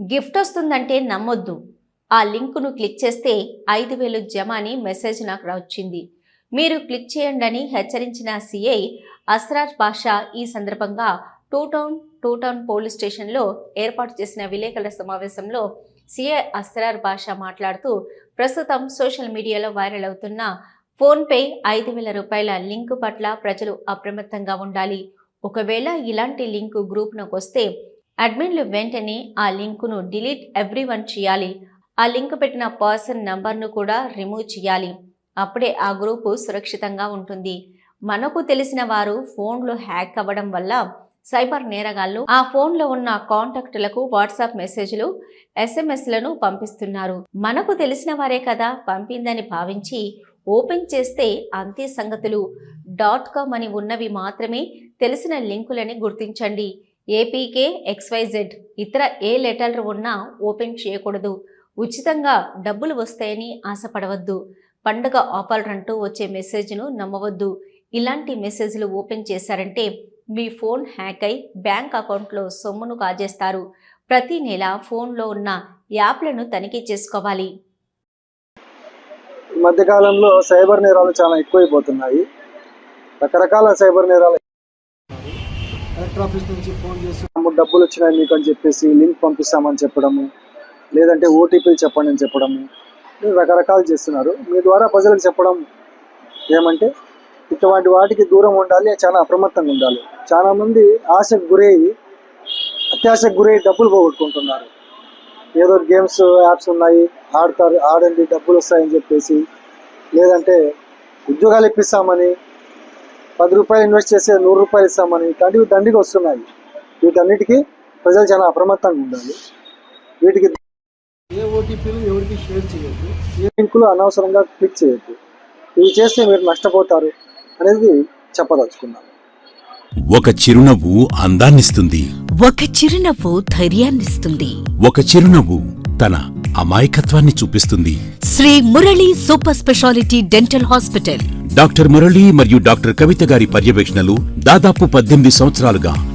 Gift వస్తుందంటే నమ్మొద్దు. ఆ లింకును క్లిక్ చేస్తే ఐదు వేలు జమ అని మెసేజ్ నాకు వచ్చింది. మీరు క్లిక్ చేయండి హెచ్చరించిన సిఐ అస్రాజ్ బాషా ఈ సందర్భంగా two town two town police స్టేషన్లో ఏర్పాటు చేసిన విలేకరుల సమావేశంలో సిఐ అస్రార్ బాషా మాట్లాడుతూ ప్రస్తుతం సోషల్ మీడియాలో వైరల్ అవుతున్న ఫోన్పే ఐదు వేల రూపాయల లింకు పట్ల ప్రజలు అప్రమత్తంగా ఉండాలి. ఒకవేళ ఇలాంటి లింకు గ్రూప్నకు వస్తే అడ్మిన్లు వెంటనే ఆ లింకును డిలీట్ ఎవ్రీ వన్ చేయాలి. ఆ లింక్ పెట్టిన పర్సన్ నంబర్ను కూడా రిమూవ్ చేయాలి. అప్పుడే ఆ గ్రూపు సురక్షితంగా ఉంటుంది. మనకు తెలిసిన వారు ఫోన్లు హ్యాక్ అవ్వడం వల్ల సైబర్ నేరగాళ్ళు ఆ ఫోన్లో ఉన్న కాంటాక్టులకు వాట్సాప్ మెసేజ్లు ఎస్ఎంఎస్లను పంపిస్తున్నారు. మనకు తెలిసిన వారే కదా పంపిందని భావించి ఓపెన్ చేస్తే అంతే సంగతులు. డాట్ కామ్ అని ఉన్నవి మాత్రమే తెలిసిన లింకులని గుర్తించండి. ఏపీకే ఎక్స్వైజెడ్ ఇతర ఏ లెటర్లు ఉన్నా ఓపెన్ చేయకూడదు. ఉచితంగా డబ్బులు వస్తాయని ఆశపడవద్దు. పండుగ ఆఫర్ అంటూ వచ్చే మెసేజ్ను నమ్మవద్దు. ఇలాంటి మెసేజ్లు ఓపెన్ చేశారంటే మీ ఫోన్ హ్యాక్ అయి బ్యాంక్ అకౌంట్లో సొమ్మును కాజేస్తారు. ప్రతి నెల ఫోన్లో ఉన్న యాప్లను తనిఖీ చేసుకోవాలి. ఈ మధ్యకాలంలో సైబర్ నేరాలు చాలా ఎక్కువైపోతున్నాయి. రకరకాల సైబర్ నేరాలు కలెక్టర్ ఆఫీస్ నుంచి ఫోన్ చేసి డబ్బులు వచ్చినాయి మీకు అని చెప్పేసి లింక్ పంపిస్తామని చెప్పడము లేదంటే ఓటీపీలు చెప్పండి అని చెప్పడము. రకరకాలు చేస్తున్నారు. మీ ద్వారా ప్రజలకు చెప్పడం ఏమంటే ఇటువంటి వాటికి దూరం ఉండాలి చాలా అప్రమత్తంగా ఉండాలి. చాలా మంది ఆశకు గురయ్యి అత్యాశకు గురయ్యి డబ్బులు పోగొట్టుకుంటున్నారు. ఏదో గేమ్స్ యాప్స్ ఉన్నాయి ఆడతారు ఆడండి డబ్బులు వస్తాయని చెప్పేసి లేదంటే ఉద్యోగాలు ఇప్పిస్తామని పది రూపాయలు ఇన్వెస్ట్ చేస్తే నూరు రూపాయలు ఇస్తామని ఇట్లాంటివి దండిగా వస్తున్నాయి. వీటన్నిటికీ ప్రజలు చాలా అప్రమత్తంగా ఉండాలి. వీటికి ఏ ఓటీపీలు ఎవరికి షేర్ చేయొద్దు. ఏ లింకులు అనవసరంగా క్లిక్ చేయొద్దు. ఇవి చేస్తే మీరు నష్టపోతారు అనేది చెప్పదలుచుకున్నాను. ఒక చిరునవ్వు అందాన్నిస్తుంది. ఒక చిరునవ్వు ధైర్యాన్నిస్తుంది. ఒక చిరునవ్వు తన అమాయకత్వాన్ని చూపిస్తుంది. Shri Murali super speciality dental hospital. Doctor Murali మరియు డాక్టర్ కవిత గారి పర్యవేక్షణలు దాదాపు పద్దెనిమిది సంవత్సరాలుగా